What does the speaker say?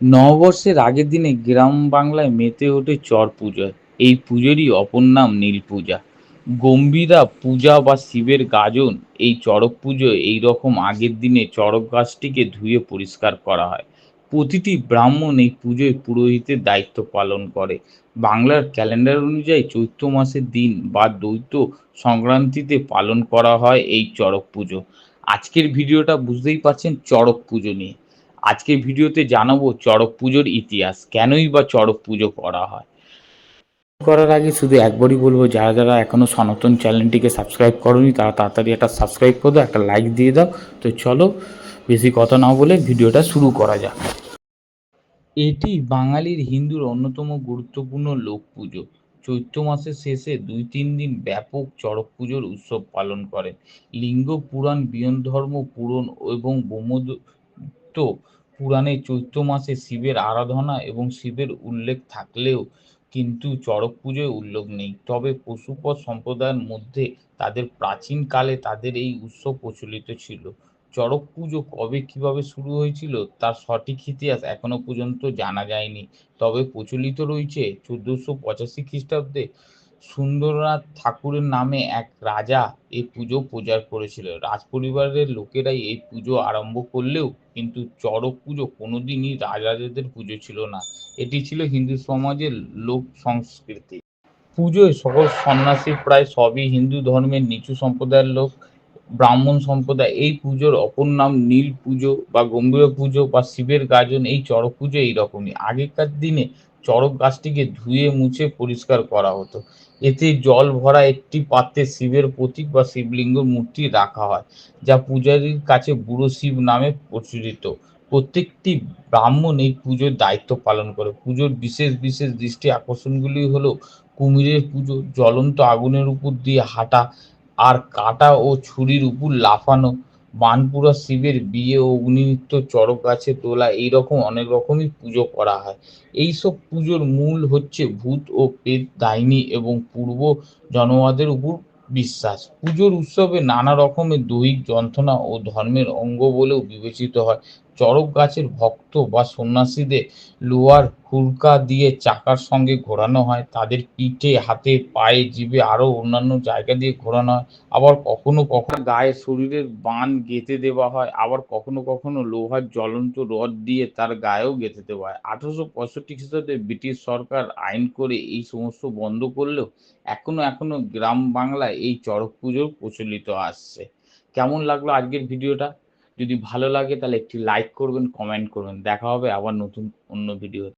নববর্ষের আগের দিনে গ্রাম বাংলায় মেতে ওঠে চড় পুজোয় এই পুজোরই অপর নাম নীল পূজা। গম্ভীরা পূজা বা শিবের গাজন এই চড়ক পুজোয় এই রকম আগের দিনে চড়ক গাছটিকে ধুয়ে পরিষ্কার করা হয়। প্রতিটি ব্রাহ্মণ এই পুজোয় পুরোহিতের দায়িত্ব পালন করে। বাংলার ক্যালেন্ডার অনুযায়ী চৈত্র মাসের দিন বা দ্বৈত সংক্রান্তিতে পালন করা হয় এই চড়ক পুজো। আজকের ভিডিওটা বুঝতেই পারছেন চড়ক পুজো নিয়ে। আজকের ভিডিওতে জানাব চড়ক পুজোর ইতিহাস। কেনই বা চড়ক পুজো করা হয়? করার আগে শুধু একবারই বলব যারা যারা এখনও সনাতন চ্যানেলটিকে সাবস্ক্রাইব করনি তারা তাড়াতাড়ি একটা সাবস্ক্রাইব করে দাও একটা লাইক দিয়ে দাও। তো চলো বেশি কথা না বলে ভিডিওটা শুরু করা যাক। এটি বাঙালির হিন্দুর অন্যতম গুরুত্বপূর্ণ লোক পুজো। চৈত্র মাসের শেষে দুই তিন দিন ব্যাপক চড়ক পুজোর উৎসব পালন করে লিঙ্গ পুরাণ বিয়ন ধর্ম পূরণ এবং ব্রহ্মদত্ত পুরাণে চৈত্র মাসে শিবের আরাধনা এবং শিবের উল্লেখ থাকলেও কিন্তু চড়ক পুজোয় উল্লেখ নেই। তবে পশুপদ সম্প্রদায়ের মধ্যে তাদের প্রাচীনকালে তাদের এই উৎসব প্রচলিত ছিল। চড়ক পুজো কবে কীভাবে শুরু হয়েছিল তার সঠিক ইতিহাস এখনও পর্যন্ত জানা যায়নি। তবে প্রচলিত রয়েছে চোদ্দশো পঁচাশি খ্রিস্টাব্দে সুন্দরনাথ ঠাকুরের নামে এক রাজা এই পুজো প্রচার করেছিল। রাজপরিবারের লোকেরাই এই পুজো আরম্ভ করলেও কিন্তু চড়ক পুজো কোনোদিনই রাজাদের পুজো ছিল না। এটি ছিল হিন্দু সমাজের লোক সংস্কৃতি। পুজোয় সকল সন্ন্যাসী প্রায় সবই হিন্দু ধর্মের নিচু সম্প্রদায়ের লোক। ব্রাহ্মণ সম্প্রদায়, এই পুজোর অপর নাম নীল পুজো বা গম্ভীর পুজো বা শিবের গাজন, এই চড়ক পুজো এইরকমই। আগেকার দিনে চড়ক গাছটিকে ধুয়ে, মুছে পরিষ্কার করা হতো। এতে জল ভরা একটি পাত্রে শিবের প্রতীক বা শিবলিঙ্গ মূর্তি রাখা হয়, যা পূজারীর কাছে বুড়ো শিব নামে প্রচলিত। প্রত্যেকটি ব্রাহ্মণ এই পুজোর দায়িত্ব পালন করে। পুজোর বিশেষ বিশেষ দৃষ্টি আকর্ষণগুলি হলো কুমিরের পুজো, জ্বলন্ত আগুনের উপর দিয়ে হাঁটা আর কাটা ও ছুরির উপর লাফানো। বানপুরা শিবের বিয়ে ও অগ্নিনৃত্য, চড়ক গাছে তোলা, এইরকম অনেক রকমই পুজো করা হয়। এইসব পুজোর মূল হচ্ছে ভূত ও পেট ডাইনি এবং পূর্ব জনবাদের উপর বিশ্বাস। পুজোর উৎসবে নানা রকমের দৈহিক যন্ত্রণা ও ধর্মের অঙ্গ বলেও বিবেচিত হয়। চড়ক গাছের ভক্ত বা সন্ন্যাসীদের লোহার হুড়কা দিয়ে চাকার সঙ্গে ঘোরানো হয়। তাদের পিঠে, হাতে, পায়ে, জিভে আরও অন্যান্য জায়গা দিয়ে ঘোরানো হয়। আবার কখনো কখনো গায়ে শরীরের বান গেঁথে দেওয়া হয়। আবার কখনো কখনো লোহার জ্বলন্ত রড দিয়ে তার গায়েও গেঁথে দেওয়া হয়। আঠারোশো পঁয়ষট্টি খ্রিস্টাব্দে ব্রিটিশ সরকার আইন করে এই সমস্ত বন্ধ করলেও এখনও এখনও গ্রাম বাংলায় এই চড়ক পুজো প্রচলিত আসছে কেমন লাগল আজকের ভিডিওটা? যদি ভালো লাগে তাহলে একটি লাইক করবেন কমেন্ট করবেন। দেখা হবে আবার নতুন, অন্য ভিডিও